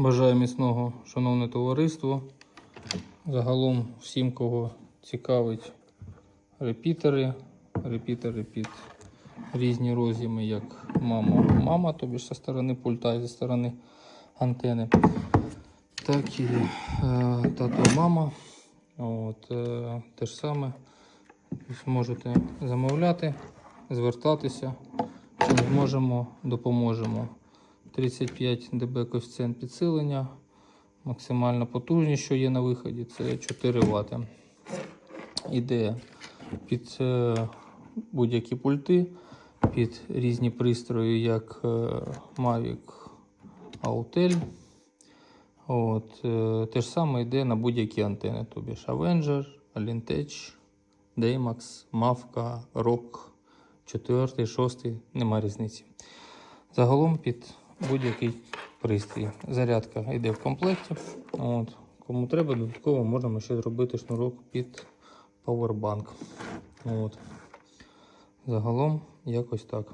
Бажаю міцного, шановне товариство. Загалом всім, кого цікавить репітери, репітери під різні роз'єми, як мама, мама, тобі ж зі сторони пульта і зі сторони антени, так і е, тато мама. От, е, те ж саме. Можете замовляти, звертатися. Чим зможемо, допоможемо. 35 дБ коефіцієнт підсилення. Максимальна потужність, що є на виході, це 4 Вт. Іде під е, будь-які пульти, під різні пристрої, як е, Mavic Autel. От, е, те ж саме йде на будь-які антени, тобі ж Avenger, Alintech, Daymax, Mavka, Rock, 4, 6, нема різниці. Загалом під будь-який пристрій. Зарядка йде в комплекті. От. Кому треба, додатково можемо ще зробити шнурок під Powerbank. От. Загалом якось так.